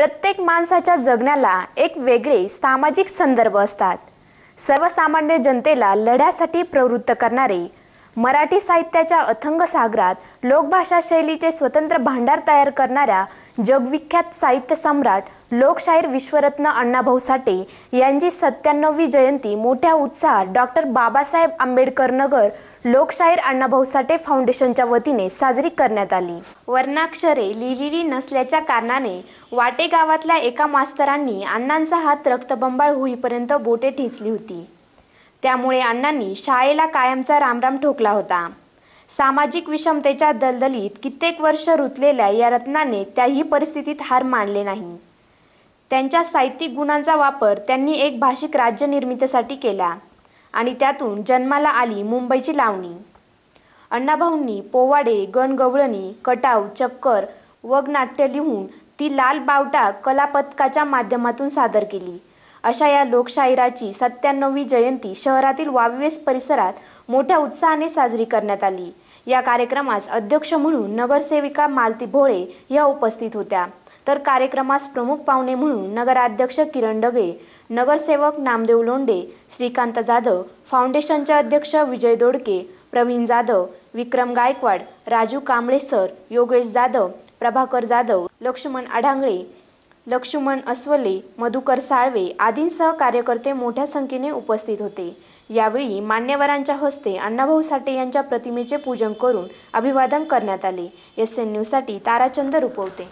प्रत्येक माणसाच्या जगण्याला एक वेगळे सामाजिक संदर्भ असतात. सर्वसामान्य जनतेला लढ्यासाठी प्रवृत्त करणारे मराठी साहित्याच्या अथंग सागरात लोकभाषा शैलीचे स्वतंत्र भांडार तयार करणाऱ्या जगविख्यात साहित्य सम्राट लोकशाहीर विश्वरत्न अण्णाभाऊ साठे यांची सत्त्याण्णववी जयंती मोठ्या उत्साहात डॉक्टर बाबासाहेब आंबेडकर नगर लोकशाहीर अण्णाभाऊ साठे फाउंडेशनच्या वतीने साजरी करण्यात आली. वर्णाक्षरे लिहिलेली नसल्याच्या कारणाने वाटे गावातल्या एका मास्तरांनी अण्णांचा हात रक्तबंबाळ होईपर्यंत बोटे ठेचली होती. त्यामुळे अण्णांनी शाळेला कायमचा रामराम ठोकला होता. सामाजिक विषमतेच्या दलदलीत कित्येक वर्ष रुतलेल्या या रत्नाने त्याही परिस्थितीत हार मानले नाही. त्यांच्या साहित्यिक गुणांचा वापर त्यांनी एक भाषिक राज्य निर्मितीसाठी केला आणि त्यातून जन्माला आली मुंबईची लावणी. अण्णाभाऊंनी पोवाडे गणगवळणी कटाव चक्कर वगनाट्य लिहून ती लाल बावटा कलापथकाच्या माध्यमातून सादर केली. अशा या लोकशाहिराची सत्त्याण्णवी जयंती शहरातील वाविवेस परिसरात मोठ्या उत्साहाने साजरी करण्यात आली. या कार्यक्रमास अध्यक्ष म्हणून नगरसेविका मालती भोळे या उपस्थित होत्या. तर कार्यक्रमास प्रमुख पाहुणे म्हणून नगराध्यक्ष किरण डगळे नगरसेवक नामदेव लोंडे श्रीकांत जाधव फाउंडेशनचे अध्यक्ष विजय दोडके प्रवीण जाधव विक्रम गायकवाड राजू कांबळे सर योगेश जाधव प्रभाकर जाधव लक्ष्मण आढांगळे लक्ष्मण अस्वले मधुकर साळवे आदींसह कार्यकर्ते मोठ्या संख्येने उपस्थित होते. यावेळी मान्यवरांच्या हस्ते अण्णाभाऊ साठे यांच्या प्रतिमेचे पूजन करून अभिवादन करण्यात आले. एस एन न्यूजसाठी ताराचंद रुपवते.